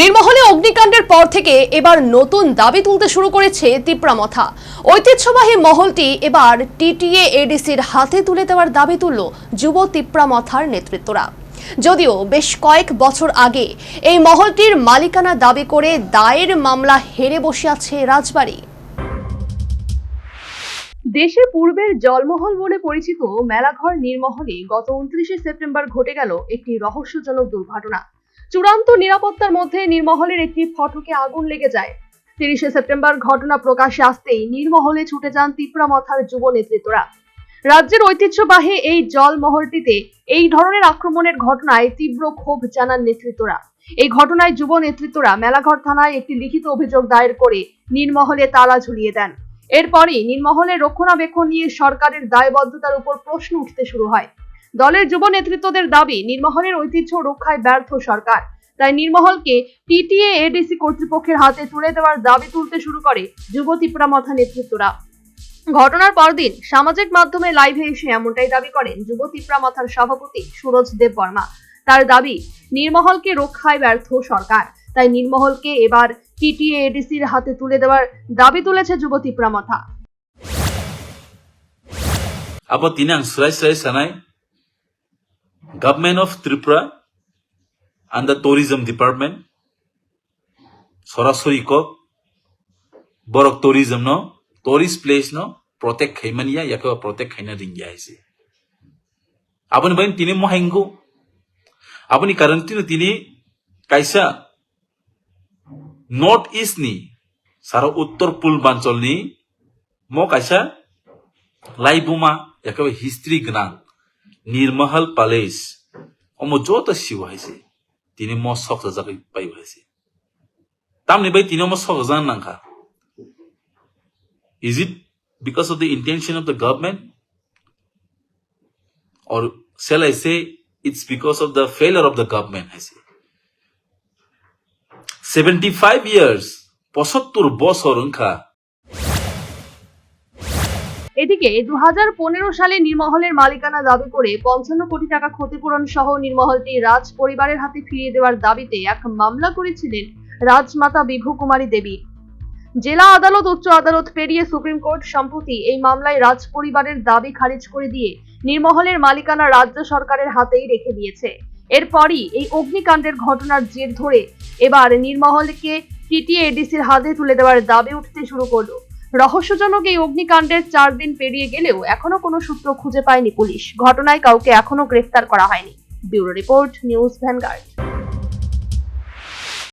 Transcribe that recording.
নির্মহলে অগ্নিকাণ্ডের পর থেকে এবার নতুন দাবি তুলতে শুরু করেছে তিপ্রামথা। ঐতিহ্যবাহী মহলটি এবার টিটিএ এডিসির হাতে তুলে দেওয়ার দাবি তুলল যুব তিপ্রামথার নেতৃত্বরা। যদিও বেশ কয়েক বছর আগে এই মহলটির মালিকানা দাবি করে দায়ের মামলা হেরে বসে আছে রাজবাড়ী। দেশে পূর্বের জলমহল বলে পরিচিত মেলাঘর নির্মহলে গত উনত্রিশে সেপ্টেম্বর ঘটে গেল একটি রহস্যজনক দুর্ঘটনা। চূড়ান্ত নিরাপত্তার মধ্যে নির্মহলের একটি ফটকে আগুন লেগে যায়। তিরিশে সেপ্টেম্বর ঘটনা প্রকাশ্যে আসতেই নির্মহলে ছুটে যান তিপ্রামথার যুব নেতৃত্বরা। রাজ্যের ঐতিহ্যবাহী এই জলমহলটিতে এই ধরনের আক্রমণের ঘটনায় তীব্র ক্ষোভ জানান নেতৃত্বরা। এই ঘটনায় যুব নেতৃত্বরা মেলাঘর থানায় একটি লিখিত অভিযোগ দায়ের করে নির্মহলে তালা ঝুলিয়ে দেন। এরপরই নির্মহলের রক্ষণাবেক্ষণ নিয়ে সরকারের দায়বদ্ধতার উপর প্রশ্ন উঠতে শুরু হয়। দলের যুব নেতৃত্বদের দাবি, নির্মহলের ঐতিহ্য রক্ষায় ব্যর্থ সরকার। তাই নির্মহলকে টিটিএ এডিসি কর্তৃপক্ষের হাতে তুলে দেওয়ার দাবি তুলতে শুরু করে যুব তিপ্রামথা নেতৃত্বরা। ঘটনার পরদিন সামাজিক মাধ্যমে লাইভে এসে এমনটাই দাবি করেন যুব তিপ্রামথার সভাপতি সুরজ দেব বর্মা তার দাবি, নির্মহলকে রক্ষায় ব্যর্থ সরকার। তাই নির্মহলকে এবার টিটিএ এডিসির হাতে তুলে দেওয়ার দাবি তুলেছে যুব Tipra Motha sanai Government of Tripura and the Tourism Department সরাসরি Kokborok tourism no, tourist place no, protect খাইমানিয়া ইয়াকে protect খাইনা রিঙ্গিয়া আইছে আপনি বাইন তিনি মহাইঙ্গু আপনি কারণ তিনি তিনি কাইসা নর্থ ইস্ট নি সারা উত্তর পূর্বাঞ্চল নি ম কাইসা লাইবুমা একেবারে হিস্ট্রি নির্মহল প্যালেস অম যত সিও হাইছে তিনি ম সক জাগাই পাই হাইছে তামনি বাই তিনি ম সক জান নাংখা is it because of the intention of the government or shall I say it's because of the failure of the government হাইছে 75 years পঁচাত্তর বছর ওনখা এদিকে দু হাজার পনেরো সালে নির্মহলের মালিকানা দাবি করে পঞ্চান্ন কোটি টাকা ক্ষতিপূরণ সহ নির্মহলটি রাজ পরিবারের হাতে ফিরিয়ে দেওয়ার দাবিতে এক মামলা করেছিলেন রাজমাতা বিভু কুমারী দেবী। জেলা আদালত, উচ্চ আদালত, পেরিয়ে সুপ্রিম কোর্ট সম্প্রতি এই মামলায় রাজ পরিবারের দাবি খারিজ করে দিয়ে নির্মহলের মালিকানা রাজ্য সরকারের হাতেই রেখে দিয়েছে। এরপরই এই অগ্নিকাণ্ডের ঘটনার জের ধরে এবার নির্মহলকে টিটিএ এডিসির হাতে তুলে দেওয়ার দাবি উঠতে শুরু করল। রহস্যজনক এই অগ্নিকাণ্ডের চার দিন পেরিয়ে গেলেও এখনও কোনো সূত্র খুঁজে পায়নি পুলিশ। ঘটনায় কাউকে এখনও গ্রেফতার করা হয়নি। Bureau report, news Vanguard.